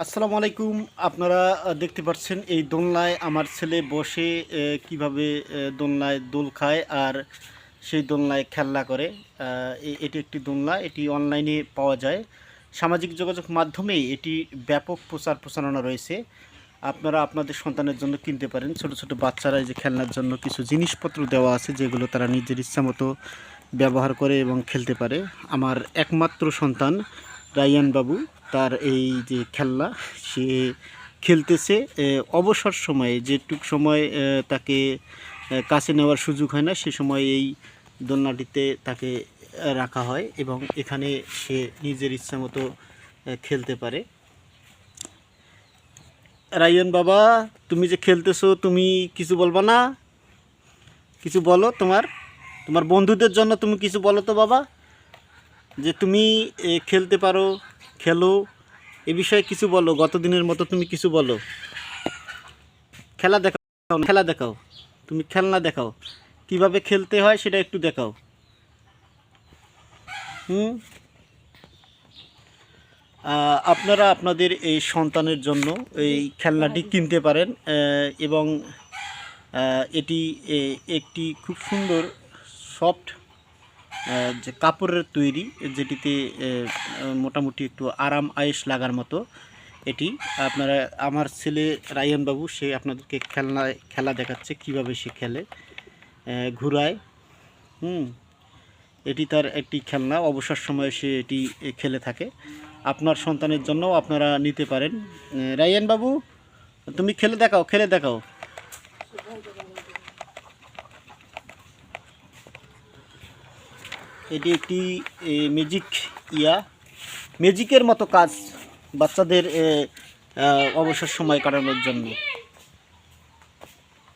আসসালামু আলাইকুম। আপনারা দেখতে পাচ্ছেন এই দোলনায় আমার ছেলে বসে কীভাবে দোলনায় দোল খায় আর সেই দোলনায় খেলনা করে। এটি একটি দোলনা, এটি অনলাইনে পাওয়া যায়। সামাজিক যোগাযোগ মাধ্যমে এটি ব্যাপক প্রচার প্রচারণা রয়েছে। আপনারা আপনাদের সন্তানের জন্য কিনতে পারেন। ছোট ছোট বাচ্চারা যে খেলনার জন্য কিছু জিনিসপত্র দেওয়া আছে, যেগুলো তারা নিজের ইচ্ছা মতো ব্যবহার করে এবং খেলতে পারে। আমার একমাত্র সন্তান রায়ান বাবু। তার এই যে খেলনা, সে খেলতেছে অবসর সময়ে, যেটুক সময় তাকে কাছে নেওয়ার সুযোগ হয় না, সে সময় এই দোলনাটিতে তাকে রাখা হয় এবং এখানে সে নিজের ইচ্ছা মতো খেলতে পারে। রায়ন বাবা, তুমি যে খেলতেছো, তুমি কিছু বলবা না? কিছু বলো তোমার? তোমার বন্ধুদের জন্য তুমি কিছু বলো তো বাবা, যে তুমি খেলতে পারো। খেলো। এ বিষয়ে কিছু বলো গত দিনের মতো তুমি কিছু বলো। খেলা দেখাও খেলা দেখাও। তুমি খেলনা দেখাও। কীভাবে খেলতে হয় সেটা একটু দেখাও। হুম? আপনারা আপনাদের এই সন্তানের জন্য এই খেলনাটি কিনতে পারেন এবং এটি একটি খুব সুন্দর, সফট যে কাপড়ের তৈরি, যেটিতে মোটামুটি একটু আরাম আয়েস লাগার মতো এটি। আপনারা, আমার ছেলে রায়ন বাবু, সে আপনাদেরকে খেলনায় খেলা দেখাচ্ছে কীভাবে সে খেলে। ঘুরায় হুম, এটি তার একটি খেলনা। অবসর সময়ে সে এটি খেলে থাকে। আপনার সন্তানের জন্যও আপনারা নিতে পারেন। রায়ান বাবু, তুমি খেলে দেখাও খেলে দেখাও। এটি একটি ম্যাজিক ইয়া। ম্যাজিকের মতো কাজ বাচ্চাদের অবসর সময় কাটানোর জন্য।